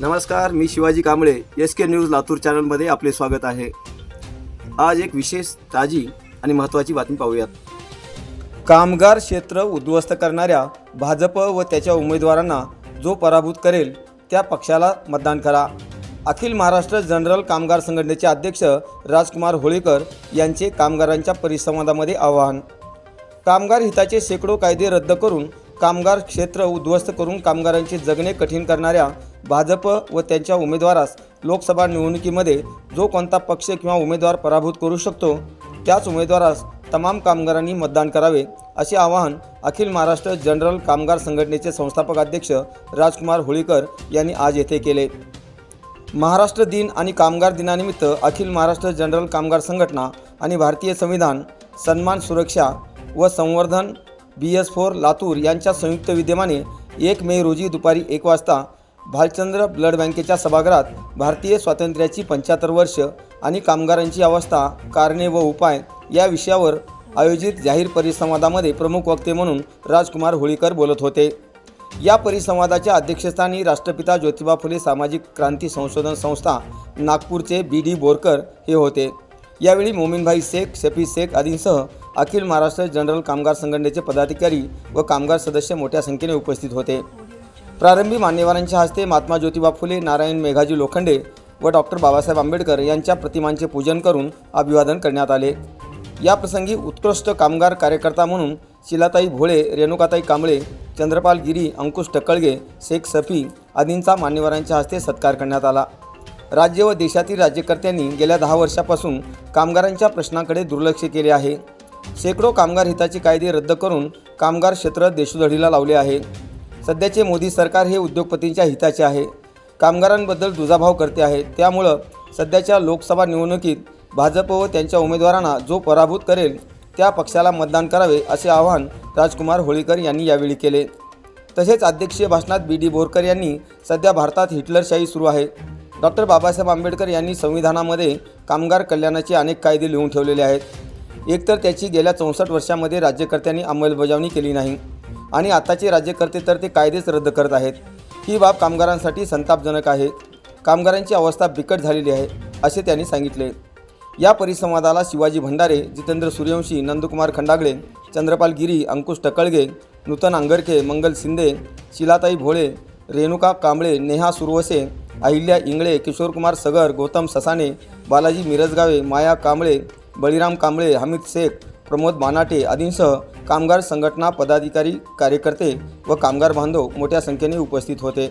नमस्कार मी Shivaji Kamble S K news Latur चॅनलमध्ये आपले स्वागत आहे. आज एक विशेष ताजी आणि महत्त्वाची बातमी पाहूयात. कामगार क्षेत्र उद्ध्वस्त करणाऱ्या भाजप व त्याच्या उमेदवारांना जो पराभूत करेल त्या पक्षाला मतदान करा. अखिल महाराष्ट्र जनरल कामगार संघटनेचे अध्यक्ष राजकुमार होळीकर यांचे कामगारांच्या परिसंवादामध्ये आवाहन. कामगार हिताचे शेकडो कायदे रद्द करून कामगार क्षेत्र उद्ध्वस्त करून कामगारांचे जगणे कठीण करणाऱ्या भाजप व त्यांच्या उमेदवारास लोकसभा निवडणुकीमध्ये जो कोणता पक्ष किंवा उमेदवार पराभूत करू शकतो त्याच उमेदवारास तमाम कामगारांनी मतदान करावे असे आवाहन अखिल महाराष्ट्र जनरल कामगार संघटनेचे संस्थापक अध्यक्ष राजकुमार होळीकर यांनी आज येथे केले. महाराष्ट्र दिन आणि कामगार दिनानिमित्त अखिल महाराष्ट्र जनरल कामगार संघटना आणि भारतीय संविधान सन्मान सुरक्षा व संवर्धन बी एस फोर लातूर यांच्या संयुक्त विद्यमाने एक मे रोजी दुपारी एक वाजता भालचंद्र ब्लड बँकेच्या सभागृहात भारतीय स्वातंत्र्याची पंच्याहत्तर वर्ष आणि कामगारांची अवस्था कारणे व उपाय या विषयावर आयोजित जाहीर परिसंवादामध्ये प्रमुख वक्ते म्हणून राजकुमार होळीकर बोलत होते. या परिसंवादाच्या अध्यक्षस्थानी राष्ट्रपिता ज्योतिबा फुले सामाजिक क्रांती संशोधन संस्था नागपूरचे बी डी बोरकर हे होते. यावेळी मोमीनभाई शेख शफी शेख आदींसह अखिल महाराष्ट्र जनरल कामगार संघटनेचे पदाधिकारी व कामगार सदस्य मोठ्या संख्येने उपस्थित होते. प्रारंभी मान्यवरांच्या हस्ते महात्मा ज्योतिबा फुले नारायण मेघाजी लोखंडे व डॉक्टर बाबासाहेब आंबेडकर यांच्या प्रतिमांचे पूजन करून अभिवादन करण्यात आले. याप्रसंगी उत्कृष्ट कामगार कार्यकर्ता म्हणून शिलाताई भोळे रेणुकाताई कांबळे चंद्रपाल गिरी अंकुश टकळगे शेख सफी आदींचा मान्यवरांच्या हस्ते सत्कार करण्यात आला. राज्य व देशातील राज्यकर्त्यांनी गेल्या दहा वर्षापासून कामगारांच्या प्रश्नांकडे दुर्लक्ष केले आहे. शेकडो कामगार हिताचे कायदे रद्द करून कामगार क्षेत्र देशोधडीला लावले आहे. सध्याचे मोदी सरकार हे उद्योगपतींच्या हिताचे आहे. कामगारांबद्दल दुजाभाव करते आहे. त्यामुळं सध्याच्या लोकसभा निवडणुकीत भाजप व त्यांच्या उमेदवारांना जो पराभूत करेल त्या पक्षाला मतदान करावे असे आवाहन राजकुमार होळीकर यांनी यावेळी केले. तसेच अध्यक्षीय भाषणात बी डी बोरकर यांनी सध्या भारतात हिटलरशाही सुरू आहे. डॉक्टर बाबासाहेब आंबेडकर यांनी संविधानामध्ये कामगार कल्याणाचे अनेक कायदे लिहून ठेवलेले आहेत. एकतर त्याची गेल्या चौसष्ट वर्षामध्ये राज्यकर्त्यांनी अंमलबजावणी केली नाही आणि आताचे राज्यकर्ते तर ते कायदेच रद्द करत आहेत. ही बाब कामगारांसाठी संतापजनक आहे. कामगारांची अवस्था बिकट झालेली आहे असे त्यांनी सांगितले. या परिसंवादाला शिवाजी भंडारे जितेंद्र सूर्यवंशी नंदकुमार खंडागळे चंद्रपाल गिरी अंकुश टकळगे नूतन अंगरखे मंगल शिंदे शिलाताई भोळे रेणुका कांबळे नेहा सुरवसे अहिल्या इंगळे किशोरकुमार सगर गौतम ससाने बालाजी मिरजगावे माया कांबळे बळीराम कांबळे हमीद शेख प्रमोद बानाटे आदींसह कामगार संघटना पदाधिकारी कार्यकर्ते व कामगार बांधव मोठ्या संख्येने उपस्थित होते.